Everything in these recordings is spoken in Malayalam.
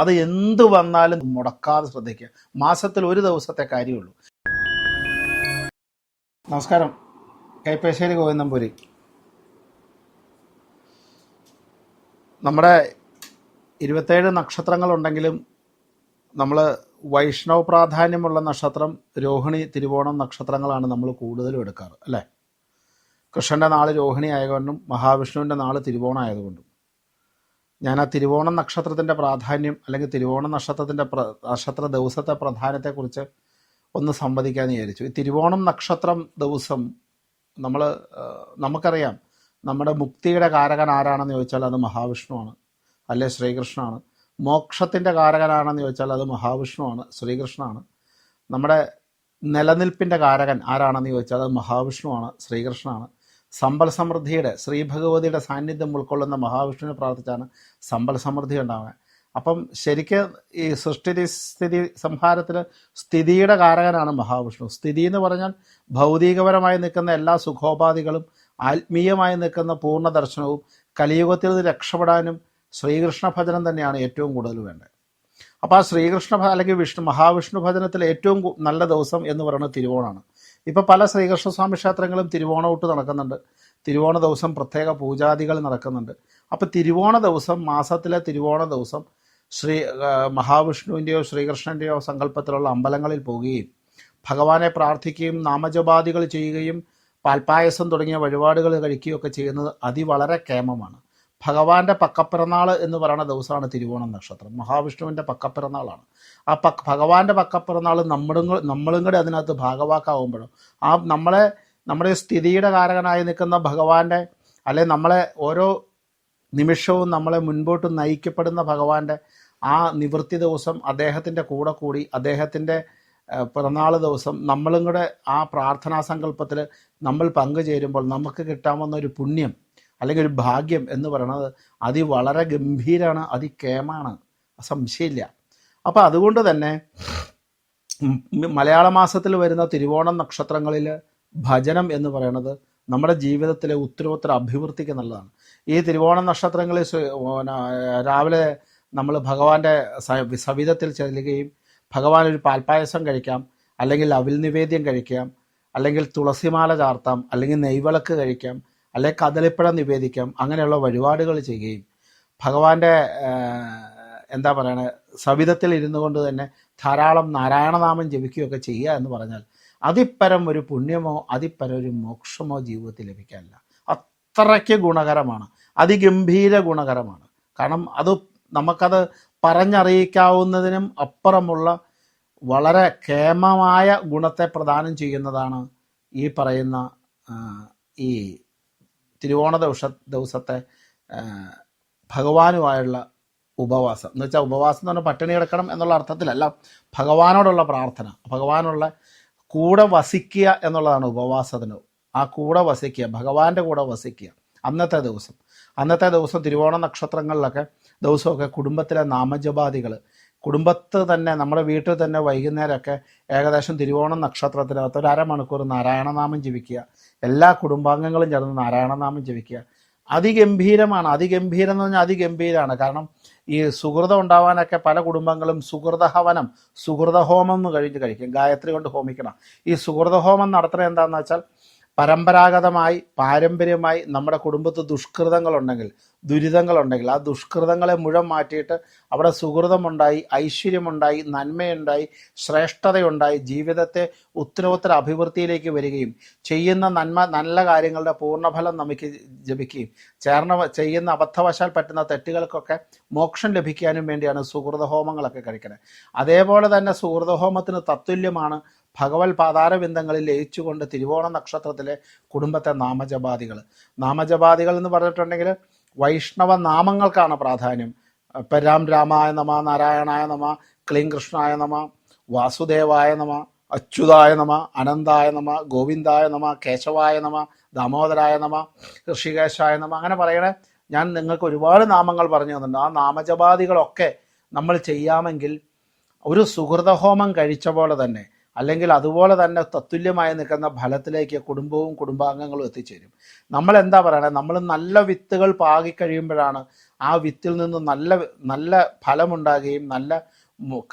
അത് എന്ത് വന്നാലും മുടക്കാതെ ശ്രദ്ധിക്കുക. മാസത്തിൽ ഒരു ദിവസത്തെ കാര്യമുള്ളൂ. നമസ്കാരം. കൈപ്പേശ്ശേരി ഗോവിന്ദംപുരി. നമ്മുടെ ഇരുപത്തേഴ് നക്ഷത്രങ്ങളുണ്ടെങ്കിലും നമ്മൾ വൈഷ്ണവ പ്രാധാന്യമുള്ള നക്ഷത്രം രോഹിണി തിരുവോണം നക്ഷത്രങ്ങളാണ് നമ്മൾ കൂടുതലും എടുക്കാറ് അല്ലേ? കൃഷ്ണന്റെ നാൾ രോഹിണി ആയതുകൊണ്ടും മഹാവിഷ്ണുവിന്റെ നാൾ തിരുവോണം ആയതുകൊണ്ടും. ഞാൻ ആ തിരുവോണം നക്ഷത്രത്തിന്റെ പ്രാധാന്യം അല്ലെങ്കിൽ തിരുവോണം നക്ഷത്രത്തിന്റെ നക്ഷത്ര ദിവസത്തെ പ്രാധാന്യത്തെക്കുറിച്ച് ഒന്ന് സംവദിക്കാമെന്ന് വിചാരിച്ചു. ഈ തിരുവോണം നക്ഷത്രം ദിവസം നമ്മൾ നമുക്കറിയാം നമ്മുടെ മുക്തിയുടെ കാരകൻ ആരാണെന്ന് ചോദിച്ചാൽ അത് മഹാവിഷ്ണുവാണ് അല്ലെ ശ്രീകൃഷ്ണനാണ്. മോക്ഷത്തിന്റെ കാരകനാണെന്ന് ചോദിച്ചാൽ അത് മഹാവിഷ്ണുവാണ് ശ്രീകൃഷ്ണനാണ്. നമ്മുടെ നിലനിൽപ്പിന്റെ കാരകൻ ആരാണെന്ന് ചോദിച്ചാൽ അത് മഹാവിഷ്ണുവാണ് ശ്രീകൃഷ്ണനാണ്. സമ്പൽ സമൃദ്ധിയുടെ ശ്രീ ഭഗവതിയുടെ സാന്നിധ്യം ഉൾക്കൊള്ളുന്ന മഹാവിഷ്ണുവിനെ പ്രാർത്ഥിച്ചാണ് സമ്പൽ സമൃദ്ധി ഉണ്ടാവുക. അപ്പം ശരിക്ക് ഈ സൃഷ്ടി സ്ഥിതി സംഹാരത്തിൽ സ്ഥിതിയുടെ കാരകനാണ് മഹാവിഷ്ണു. സ്ഥിതി എന്ന് പറഞ്ഞാൽ ഭൗതികപരമായി നിൽക്കുന്ന എല്ലാ സുഖോപാധികളും ആത്മീയമായി നിൽക്കുന്ന പൂർണ ദർശനവും കലിയുഗത്തിൽ നിന്ന് രക്ഷപ്പെടാനും ശ്രീകൃഷ്ണ ഭജനം തന്നെയാണ് ഏറ്റവും കൂടുതൽ വേണ്ടത്. അപ്പോൾ ആ ശ്രീകൃഷ്ണ അല്ലെങ്കിൽ വിഷ്ണു മഹാവിഷ്ണു ഭജനത്തിൽ ഏറ്റവും നല്ല ദിവസം എന്ന് പറയുന്നത് തിരുവോണമാണ് ഇപ്പോൾ പല ശ്രീകൃഷ്ണസ്വാമി ക്ഷേത്രങ്ങളും തിരുവോണമൊട്ട് നടക്കുന്നുണ്ട്. തിരുവോണ ദിവസം പ്രത്യേക പൂജാദികൾ നടക്കുന്നുണ്ട്. അപ്പോൾ തിരുവോണ ദിവസം മാസത്തിലെ തിരുവോണ ദിവസം ശ്രീ മഹാവിഷ്ണുവിന്റെയോ ശ്രീകൃഷ്ണന്റെയോ സങ്കല്പത്തിലുള്ള അമ്പലങ്ങളിൽ പോവുകയും ഭഗവാനെ പ്രാർത്ഥിക്കുകയും നാമജപാദികൾ ചെയ്യുകയും പാൽപ്പായസം തുടങ്ങിയ വഴിപാടുകൾ കഴിക്കുകയൊക്കെ ചെയ്യുന്നത് അതിവളരെ കേമമാണ്. ഭഗവാന്റെ പക്കപ്പിറന്നാൾ എന്ന് പറയുന്ന ദിവസമാണ് തിരുവോണം നക്ഷത്രം. മഹാവിഷ്ണുവിന്റെ പക്കപ്പിറന്നാളാണ്. ആ പക്ക ഭഗവാന്റെ പക്കപ്പിറന്നാൾ നമ്മളും നമ്മളും കൂടെ അതിനകത്ത് ഭാഗവാക്കാവുമ്പോഴും ആ നമ്മളെ നമ്മുടെ സ്ഥിതിയുടെ കാരകനായി നിൽക്കുന്ന ഭഗവാന്റെ അല്ലെ നമ്മളെ ഓരോ നിമിഷവും നമ്മളെ മുൻപോട്ട് നയിക്കപ്പെടുന്ന ഭഗവാന്റെ ആ നിവൃത്തി ദിവസം അദ്ദേഹത്തിന്റെ കൂടെ കൂടി അദ്ദേഹത്തിന്റെ പിറന്നാൾ ദിവസം നമ്മളും കൂടെ ആ പ്രാർത്ഥനാ സങ്കല്പത്തിൽ നമ്മൾ പങ്കുചേരുമ്പോൾ നമുക്ക് കിട്ടാവുന്ന ഒരു പുണ്യം അല്ലെങ്കിൽ ഒരു ഭാഗ്യം എന്ന് പറയുന്നത് അതി വളരെ ഗംഭീരമാണ് അതികേമാണ് സംശയമില്ല. അപ്പം അതുകൊണ്ട് തന്നെ മലയാള മാസത്തിൽ വരുന്ന തിരുവോണം നക്ഷത്രങ്ങളിൽ ഭജനം എന്ന് പറയുന്നത് നമ്മുടെ ജീവിതത്തിലെ ഉത്തരോത്തര അഭിവൃദ്ധിക്ക് നല്ലതാണ്. ഈ തിരുവോണം നക്ഷത്രങ്ങളിൽ രാവിലെ നമ്മൾ ഭഗവാന്റെ സവിധത്തിൽ ചെല്ലുകയും ഭഗവാൻ ഒരു പാൽപ്പായസം കഴിക്കാം അല്ലെങ്കിൽ അവിൽ നിവേദ്യം കഴിക്കാം അല്ലെങ്കിൽ തുളസിമാല ചാർത്താം അല്ലെങ്കിൽ നെയ്വിളക്ക് കഴിക്കാം അല്ലെങ്കിൽ കദളിപ്പഴം നിവേദിക്കാം അങ്ങനെയുള്ള വഴിപാടുകൾ ചെയ്യുകയും ഭഗവാന്റെ എന്താ പറയണ സവിധത്തിൽ ഇരുന്നു കൊണ്ട് തന്നെ ധാരാളം നാരായണനാമം ജപിക്കുകയൊക്കെ ചെയ്യുക എന്ന് പറഞ്ഞാൽ അതിപ്പരം ഒരു പുണ്യമോ അതിപ്പരം ഒരു മോക്ഷമോ ജീവിതത്തിൽ ലഭിക്കാനില്ല. അത്രയ്ക്ക് ഗുണകരമാണ്. അതിഗംഭീര ഗുണകരമാണ്. കാരണം അത് നമുക്കത് പറഞ്ഞറിയിക്കാവുന്നതിനും അപ്പുറമുള്ള വളരെ കേമമായ ഗുണത്തെ പ്രദാനം ചെയ്യുന്നതാണ് ഈ പറയുന്ന ഈ തിരുവോണ ദിവസ ദിവസത്തെ ഭഗവാനുമായുള്ള ഉപവാസം. എന്ന് വെച്ചാൽ ഉപവാസം എന്ന് പറഞ്ഞാൽ പട്ടിണി കിടക്കണം എന്നുള്ള അർത്ഥത്തിലല്ല. ഭഗവാനോടുള്ള പ്രാർത്ഥന. ഭഗവാനുള്ള കൂടെ വസിക്കുക എന്നുള്ളതാണ് ഉപവാസത്തിന്. ആ കൂടെ വസിക്കുക ഭഗവാന്റെ കൂടെ വസിക്കുക. അന്നത്തെ ദിവസം. അന്നത്തെ ദിവസം തിരുവോണ നക്ഷത്രങ്ങളിലൊക്കെ ദിവസമൊക്കെ കുടുംബത്തിലെ നാമജപാദികൾ കുടുംബത്ത് തന്നെ നമ്മുടെ വീട്ടിൽ തന്നെ വൈകുന്നേരമൊക്കെ ഏകദേശം തിരുവോണം നക്ഷത്രത്തിനകത്ത് ഒരു അരമണിക്കൂർ നാരായണനാമം ജപിക്കുക. എല്ലാ കുടുംബാംഗങ്ങളും ചേർന്ന് നാരായണനാമം ജപിക്കുക. അതിഗംഭീരമാണ്. അതിഗംഭീരം എന്ന് പറഞ്ഞാൽ അതിഗംഭീരമാണ് കാരണം ഈ സുഹൃതം ഉണ്ടാവാനൊക്കെ പല കുടുംബങ്ങളും സുഹൃതഹവനം സുഹൃതഹോമം എന്ന് കഴിഞ്ഞ് കഴിക്കും. ഗായത്രി കൊണ്ട് ഹോമിക്കണം. ഈ സുഹൃതഹോമം നടത്തുന്നത് എന്താണെന്ന് വെച്ചാൽ പരമ്പരാഗതമായി പാരമ്പര്യമായി നമ്മുടെ കുടുംബത്ത് ദുഷ്കൃതങ്ങളുണ്ടെങ്കിൽ ദുരിതങ്ങളുണ്ടെങ്കിൽ ആ ദുഷ്കൃതങ്ങളെ മുഴുവൻ മാറ്റിയിട്ട് അവിടെ സുഹൃതമുണ്ടായി ഐശ്വര്യമുണ്ടായി നന്മയുണ്ടായി ശ്രേഷ്ഠതയുണ്ടായി ജീവിതത്തെ ഉത്തരോത്തര അഭിവൃദ്ധിയിലേക്ക് വരികയും ചെയ്യുന്ന നന്മ നല്ല കാര്യങ്ങളുടെ പൂർണഫലം നമുക്ക് ജപിക്കുകയും ചേർന്ന ചെയ്യുന്ന അബദ്ധവശാൽ പറ്റുന്ന തെറ്റുകൾക്കൊക്കെ മോക്ഷം ലഭിക്കാനും വേണ്ടിയാണ് സുഹൃതഹോമങ്ങളൊക്കെ കഴിക്കുന്നത്. അതേപോലെ തന്നെ സുഹൃതഹോമത്തിന് തത്തുല്യമാണ് ഭഗവത് പാതാരബിന്ദങ്ങളിൽ ലയിച്ചുകൊണ്ട് തിരുവോണ നക്ഷത്രത്തിലെ കുടുംബത്തെ നാമജപാദികൾ നാമജപാദികൾ എന്ന് പറഞ്ഞിട്ടുണ്ടെങ്കിൽ വൈഷ്ണവ നാമങ്ങൾക്കാണ് പ്രാധാന്യം. പരാം രാമായ നമ നാരായണായ നമ ക്ലീം കൃഷ്ണായ നമ വാസുദേവായ നമ അച്യുതായ നമ അനന്തായ നമ ഗോവിന്ദായ നമ കേശവായ നമ ദാമോദരായ നമ ഋഷികേശായ നമ അങ്ങനെ പറയണേ. ഞാൻ നിങ്ങൾക്ക് ഒരുപാട് നാമങ്ങൾ പറഞ്ഞു തന്നിട്ടുണ്ട്. ആ നാമജപാദികളൊക്കെ നമ്മൾ ചെയ്യാമെങ്കിൽ ഒരു സുഹൃതഹോമം കഴിച്ച പോലെ തന്നെ അല്ലെങ്കിൽ അതുപോലെ തന്നെ തത്തുല്യമായി നിൽക്കുന്ന ഫലത്തിലേക്ക് കുടുംബവും കുടുംബാംഗങ്ങളും എത്തിച്ചേരും. നമ്മൾ എന്താ പറയണത് നമ്മൾ നല്ല വിത്തുകൾ പാകി കഴിയുമ്പോഴാണ് ആ വിത്തിൽ നിന്ന് നല്ല നല്ല ഫലമുണ്ടാകുകയും നല്ല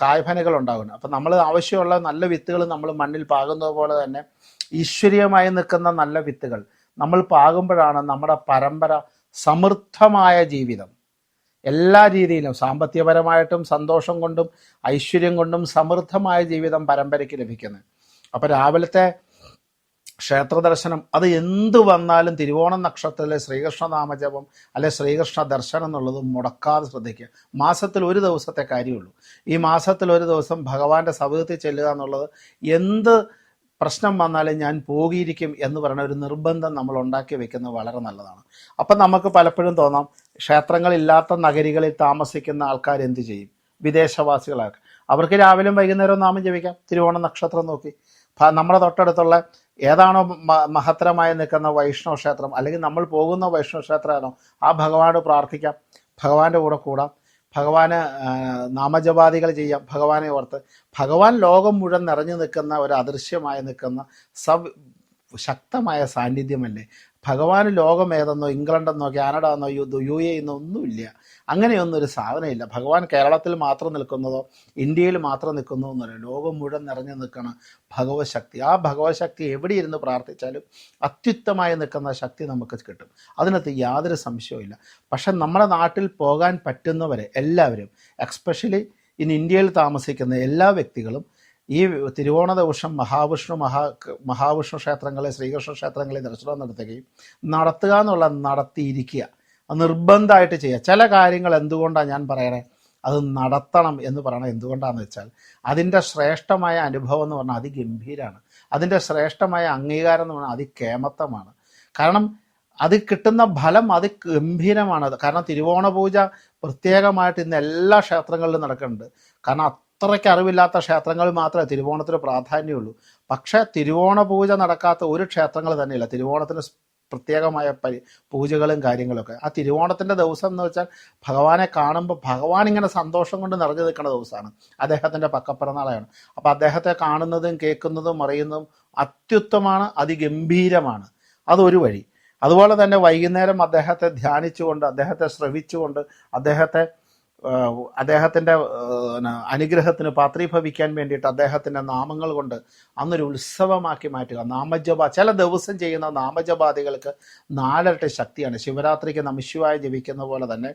കായ്ഫനകൾ ഉണ്ടാകുന്നത്. ഉണ്ടാകുന്നു അപ്പം നമ്മൾ ആവശ്യമുള്ള നല്ല വിത്തുകൾ നമ്മൾ മണ്ണിൽ പാകുന്നത് പോലെ തന്നെ ഈശ്വരീയമായി നിൽക്കുന്ന നല്ല വിത്തുകൾ നമ്മൾ പാകുമ്പോഴാണ് നമ്മുടെ പരമ്പര സമൃദ്ധമായ ജീവിതം. എല്ലാ രീതിയിലും സാമ്പത്തികപരമായിട്ടും സന്തോഷം കൊണ്ടും ഐശ്വര്യം കൊണ്ടും സമൃദ്ധമായ ജീവിതം പരമ്പരയ്ക്ക് ലഭിക്കുന്നത് അപ്പം രാവിലത്തെ ക്ഷേത്ര ദർശനം അത് എന്ത് വന്നാലും തിരുവോണം നക്ഷത്രത്തിലെ ശ്രീകൃഷ്ണ നാമജപം അല്ലെ ശ്രീകൃഷ്ണ ദർശനം എന്നുള്ളത് മുടക്കാതെ ശ്രദ്ധിക്കുക. മാസത്തിൽ ഒരു ദിവസത്തെ കാര്യമുള്ളൂ. ഈ മാസത്തിൽ ഒരു ദിവസം ഭഗവാന്റെ സൗഹൃദത്തിൽ ചെല്ലുക എന്നുള്ളത് എന്ത് പ്രശ്നം വന്നാലേ ഞാൻ പോകിയിരിക്കും എന്ന് പറയുന്ന ഒരു നിർബന്ധം നമ്മൾ ഉണ്ടാക്കി വെക്കുന്നത് വളരെ നല്ലതാണ്. അപ്പം നമുക്ക് പലപ്പോഴും തോന്നാം ക്ഷേത്രങ്ങളില്ലാത്ത നഗരികളിൽ താമസിക്കുന്ന ആൾക്കാർ എന്ത് ചെയ്യും? വിദേശവാസികളാണ്. അവർക്ക് രാവിലെയും വൈകുന്നേരവും നാമം ജപിക്കാം. തിരുവോണ നക്ഷത്രം നോക്കി. നമ്മുടെ തൊട്ടടുത്തുള്ള ഏതാണോ മഹത്തരമായി നിൽക്കുന്ന വൈഷ്ണവ ക്ഷേത്രം അല്ലെങ്കിൽ നമ്മൾ പോകുന്ന വൈഷ്ണവ ക്ഷേത്രമാണോ ആ ഭഗവാനോട് പ്രാർത്ഥിക്കാം. ഭഗവാന്റെ കൂടെ കൂടാം. ഭഗവാന് നാമജപാദികൾ ചെയ്യാം. ഭഗവാനെ ഓർത്ത് ഭഗവാൻ ലോകം മുഴുവൻ നിറഞ്ഞു നിൽക്കുന്ന ഒരു അദൃശ്യമായി നിൽക്കുന്ന സവ് ശക്തമായ സാന്നിധ്യമല്ലേ? ഭഗവാന് ലോകം ഏതെന്നോ ഇംഗ്ലണ്ടെന്നോ കാനഡ എന്നോ യു എ എന്നോ ഒന്നുമില്ല. അങ്ങനെയൊന്നും ഒരു സാധനമില്ല ഭഗവാൻ കേരളത്തിൽ മാത്രം നിൽക്കുന്നതോ ഇന്ത്യയിൽ മാത്രം നിൽക്കുന്നതോ എന്നല്ല ലോകം മുഴുവൻ നിറഞ്ഞു നിൽക്കുന്ന ഭഗവത് ശക്തി ആ ഭഗവത് ശക്തി എവിടെ ഇരുന്ന് പ്രാർത്ഥിച്ചാലും അത്യുത്തമായി നിൽക്കുന്ന ശക്തി നമുക്ക് കിട്ടും. അതിനകത്ത് യാതൊരു സംശയവുമില്ല പക്ഷെ നമ്മുടെ നാട്ടിൽ പോകാൻ പറ്റുന്നവരെ എല്ലാവരും എക്സ്പെഷ്യലി ഇൻ ഇന്ത്യയിൽ താമസിക്കുന്ന എല്ലാ വ്യക്തികളും ഈ തിരുവോണ ദിവസം മഹാവിഷ്ണു മഹാ മഹാവിഷ്ണു ക്ഷേത്രങ്ങളെ ശ്രീകൃഷ്ണ ക്ഷേത്രങ്ങളെ ദർശനം നടത്തുകയും നടത്തുക എന്നുള്ള നടത്തിയിരിക്കുക. നിർബന്ധമായിട്ട് ചെയ്യുക. ചില കാര്യങ്ങൾ എന്തുകൊണ്ടാണ് ഞാൻ പറയണേ? അത് നടത്തണം എന്ന് പറയണത് എന്തുകൊണ്ടാണെന്ന് വെച്ചാൽ അതിന്റെ ശ്രേഷ്ഠമായ അനുഭവം എന്ന് പറഞ്ഞാൽ അതിഗംഭീരമാണ് അതിന്റെ ശ്രേഷ്ഠമായ അംഗീകാരം എന്ന് പറഞ്ഞാൽ അതികേമത്വമാണ്. കാരണം അത് കിട്ടുന്ന ഫലം അത് ഗംഭീരമാണ്. കാരണം തിരുവോണ പൂജ പ്രത്യേകമായിട്ട് ഇന്ന് എല്ലാ ക്ഷേത്രങ്ങളിലും നടക്കുന്നുണ്ട്. കാരണം അത്രയ്ക്ക് അറിവില്ലാത്ത ക്ഷേത്രങ്ങൾ മാത്രമേ തിരുവോണത്തിന് പ്രാധാന്യമുള്ളൂ. പക്ഷേ തിരുവോണ പൂജ നടക്കാത്ത ഒരു ക്ഷേത്രങ്ങൾ തന്നെയില്ല. തിരുവോണത്തിന് പ്രത്യേകമായ പരി പൂജകളും കാര്യങ്ങളൊക്കെ. ആ തിരുവോണത്തിന്റെ ദിവസം എന്ന് വെച്ചാൽ ഭഗവാനെ കാണുമ്പോൾ ഭഗവാൻ ഇങ്ങനെ സന്തോഷം കൊണ്ട് നിറഞ്ഞു നിൽക്കുന്ന ദിവസമാണ്. അദ്ദേഹത്തിന്റെ പക്കപ്പിറന്നാളാണ്. അപ്പോൾ അദ്ദേഹത്തെ കാണുന്നതും കേൾക്കുന്നതും അറിയുന്നതും അത്യുത്തമാണ് അതിഗംഭീരമാണ്. അതൊരു വഴി. അതുപോലെ തന്നെ വൈകുന്നേരം അദ്ദേഹത്തെ ധ്യാനിച്ചുകൊണ്ട് അദ്ദേഹത്തെ ശ്രവിച്ചുകൊണ്ട് അദ്ദേഹത്തെ അദ്ദേഹത്തിന്റെ അനുഗ്രഹത്തിന് പാത്രീഭവിക്കാൻ വേണ്ടിയിട്ട് അദ്ദേഹത്തിന്റെ നാമങ്ങൾ കൊണ്ട് അന്നൊരു ഉത്സവമാക്കി മാറ്റുക. നാമജപ ചില ദിവസം ചെയ്യുന്ന നാമജപാദികൾക്ക് നാലരട്ടി ശക്തിയാണ്. ശിവരാത്രിക്ക് നമിശിവായി ജപിക്കുന്ന പോലെ തന്നെ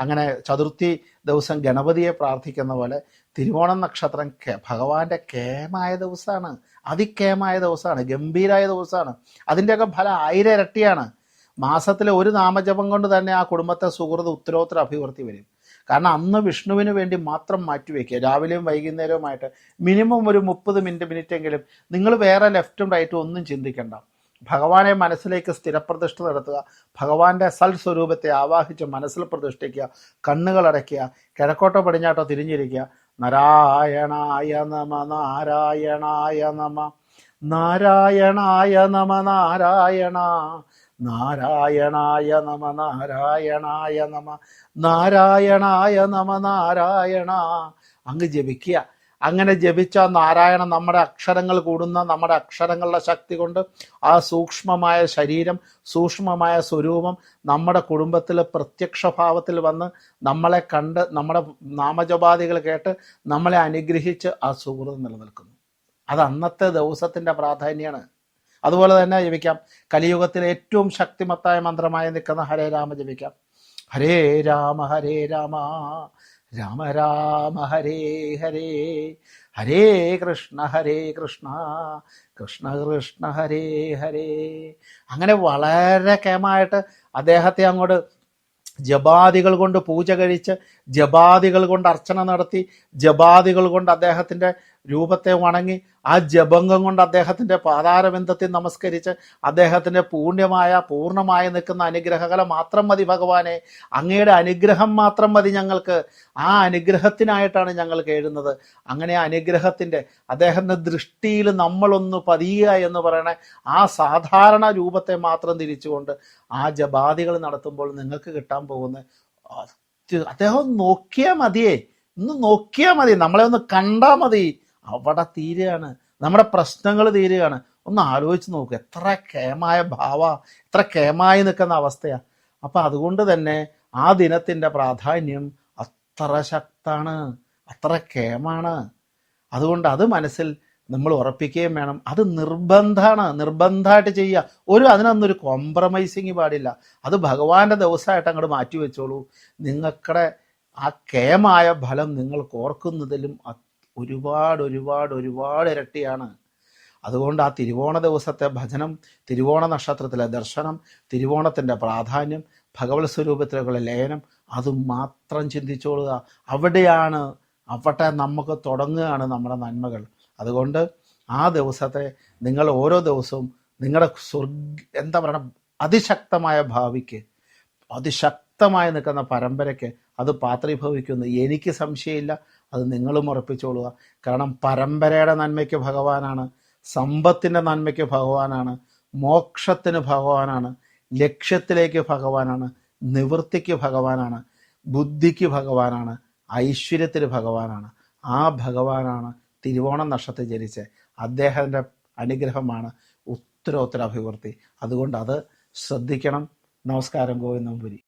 അങ്ങനെ ചതുർത്ഥി ദിവസം ഗണപതിയെ പ്രാർത്ഥിക്കുന്ന പോലെ തിരുവോണം നക്ഷത്രം ഭഗവാന്റെ കേമായ ദിവസമാണ് അതിക്കേമായ ദിവസമാണ് ഗംഭീരായ ദിവസമാണ് അതിന്റെയൊക്കെ ഫലം ആയിരം ഇരട്ടിയാണ് മാസത്തിലെ ഒരു നാമജപം കൊണ്ട് തന്നെ ആ കുടുംബത്തെ സുഹൃത്ത് ഉത്തരോത്തര അഭിവൃദ്ധി വരും. കാരണം അന്ന് വിഷ്ണുവിന് വേണ്ടി മാത്രം മാറ്റിവെക്കുക. രാവിലെയും വൈകുന്നേരവുമായിട്ട് മിനിമം ഒരു മുപ്പത് മിനിറ്റ് മിനിറ്റ് എങ്കിലും നിങ്ങൾ വേറെ ലെഫ്റ്റും റൈറ്റും ഒന്നും ചിന്തിക്കണ്ട. ഭഗവാനെ മനസ്സിലേക്ക് സ്ഥിരപ്രതിഷ്ഠ നടത്തുക. ഭഗവാന്റെ സൽ സ്വരൂപത്തെ ആവാഹിച്ച് മനസ്സിൽ പ്രതിഷ്ഠിക്കുക. കണ്ണുകൾ അടയ്ക്കുക. കിഴക്കോട്ടോ പടിഞ്ഞാട്ടോ തിരിഞ്ഞിരിക്കുക. നാരായണായ നമ നാരായണായ നമ നാരായണായ നമ നാരായണ. നാരായണായ നമ നാരായണായ നമ നാരായണായ നമ നാരായണ. അങ്ങ് ജപിക്കുക. അങ്ങനെ ജപിച്ച നാരായണ നമ്മുടെ അക്ഷരങ്ങൾ കൂടുന്ന നമ്മുടെ അക്ഷരങ്ങളുടെ ശക്തി കൊണ്ട് ആ സൂക്ഷ്മമായ ശരീരം സൂക്ഷ്മമായ സ്വരൂപം നമ്മുടെ കുടുംബത്തിൽ പ്രത്യക്ഷ ഭാവത്തിൽ വന്ന് നമ്മളെ കണ്ട് നമ്മുടെ നാമജപാദികൾ കേട്ട് നമ്മളെ അനുഗ്രഹിച്ച് ആ സുഹൃത്ത് നിലനിൽക്കുന്നു. അത് അന്നത്തെ ദിവസത്തിന്റെ പ്രാധാന്യമാണ്. അതുപോലെ തന്നെ ജപിക്കാം. കലിയുഗത്തിലെ ഏറ്റവും ശക്തിമത്തായ മന്ത്രമായി നിൽക്കുന്ന ഹരേ രാമ ജപിക്കാം. ഹരേ രാമ ഹരേ രാമ രാമ രാമ ഹരേ ഹരേ ഹരേ കൃഷ്ണ ഹരേ കൃഷ്ണ കൃഷ്ണ കൃഷ്ണ ഹരേ ഹരേ. അങ്ങനെ വളരെ കേമായിട്ട് അദ്ദേഹത്തെ അങ്ങോട്ട് ജപാദികൾ കൊണ്ട് പൂജ കഴിച്ച് ജപാദികൾ കൊണ്ട് അർച്ചന നടത്തി ജപാദികൾ കൊണ്ട് അദ്ദേഹത്തിന്റെ രൂപത്തെ വണങ്ങി ആ ജപംഗം കൊണ്ട് അദ്ദേഹത്തിന്റെ പാതാരബന്ധത്തിൽ നമസ്കരിച്ച് അദ്ദേഹത്തിന്റെ പൂർണമായ പൂർണമായി നിൽക്കുന്ന അനുഗ്രഹകല മാത്രം മതി ഭഗവാനെ. അങ്ങയുടെ അനുഗ്രഹം മാത്രം മതി ഞങ്ങൾക്ക്. ആ അനുഗ്രഹത്തിനായിട്ടാണ് ഞങ്ങൾ കേഴുന്നത്. അങ്ങനെ ആ അനുഗ്രഹത്തിന്റെ അദ്ദേഹത്തിന്റെ ദൃഷ്ടിയിൽ നമ്മളൊന്ന് പതിയുക എന്ന് പറയണ ആ സാധാരണ രൂപത്തെ മാത്രം തിരിച്ചുകൊണ്ട് ആ ജപാദികൾ നടത്തുമ്പോൾ നിങ്ങൾക്ക് കിട്ടാൻ പോകുന്ന അദ്ദേഹം നോക്കിയാൽ മതിയേ. ഒന്ന് നോക്കിയാൽ മതി. നമ്മളെ ഒന്ന് കണ്ടാൽ മതി. അവിടെ തീരുകയാണ്. നമ്മുടെ പ്രശ്നങ്ങൾ തീരുകയാണ്. ഒന്ന് ആലോചിച്ച് നോക്കുക എത്ര കേമായ ഭാവ എത്ര കേമായി നിൽക്കുന്ന അവസ്ഥയാണ് അപ്പം അതുകൊണ്ട് തന്നെ ആ ദിനത്തിന്റെ പ്രാധാന്യം അത്ര ശക്താണ് അത്ര കേമാണ് അതുകൊണ്ട് അത് മനസ്സിൽ നമ്മൾ ഉറപ്പിക്കുകയും വേണം. അത് നിർബന്ധമാണ്. നിർബന്ധമായിട്ട് ചെയ്യുക. ഒരു അതിനൊന്നൊരു കോംപ്രമൈസിങ് പാടില്ല. അത് ഭഗവാന്റെ ദിവസമായിട്ട് അങ്ങോട്ട് മാറ്റി വെച്ചോളൂ. നിങ്ങളുടെ ആ കേമായ ഫലം നിങ്ങൾ ഓർക്കുന്നതിലും ഒരുപാട് ഒരുപാട് ഒരുപാട് ഇരട്ടിയാണ്. അതുകൊണ്ട് ആ തിരുവോണ ദിവസത്തെ ഭജനം തിരുവോണ നക്ഷത്രത്തിലെ ദർശനം തിരുവോണത്തിന്റെ പ്രാധാന്യം ഭഗവത് സ്വരൂപത്തിലേക്കുള്ള ലയനം അത് മാത്രം ചിന്തിച്ചോളുക. അവിടെയാണ് അവിടെ നമുക്ക് തുടങ്ങുകയാണ് നമ്മുടെ നന്മകൾ. അതുകൊണ്ട് ആ ദിവസത്തെ നിങ്ങൾ ഓരോ ദിവസവും നിങ്ങളുടെ സ്വർഗ് എന്താ പറയണം അതിശക്തമായ ഭാവിക്ക് അതിശക്തമായി നിൽക്കുന്ന പരമ്പരയ്ക്ക് അത് പാത്രീഭവിക്കുന്നു. എനിക്ക് സംശയമില്ല. അത് നിങ്ങളും ഉറപ്പിച്ചോളുക. കാരണം പരമ്പരയുടെ നന്മയ്ക്ക് ഭഗവാനാണ് സമ്പത്തിന്റെ നന്മയ്ക്ക് ഭഗവാനാണ് മോക്ഷത്തിന് ഭഗവാനാണ് ലക്ഷ്യത്തിലേക്ക് ഭഗവാനാണ് നിവൃത്തിക്ക് ഭഗവാനാണ് ബുദ്ധിക്ക് ഭഗവാനാണ് ഐശ്വര്യത്തിന് ഭഗവാനാണ്. ആ ഭഗവാനാണ് തിരുവോണം നക്ഷത്രത്തിൽ ജനിച്ച് അദ്ദേഹത്തിന്റെ അനുഗ്രഹമാണ് ഉത്തരോത്തര അഭിവൃദ്ധി അതുകൊണ്ട് അത് ശ്രദ്ധിക്കണം. നമസ്കാരം ഗോവിന്ദംപുരി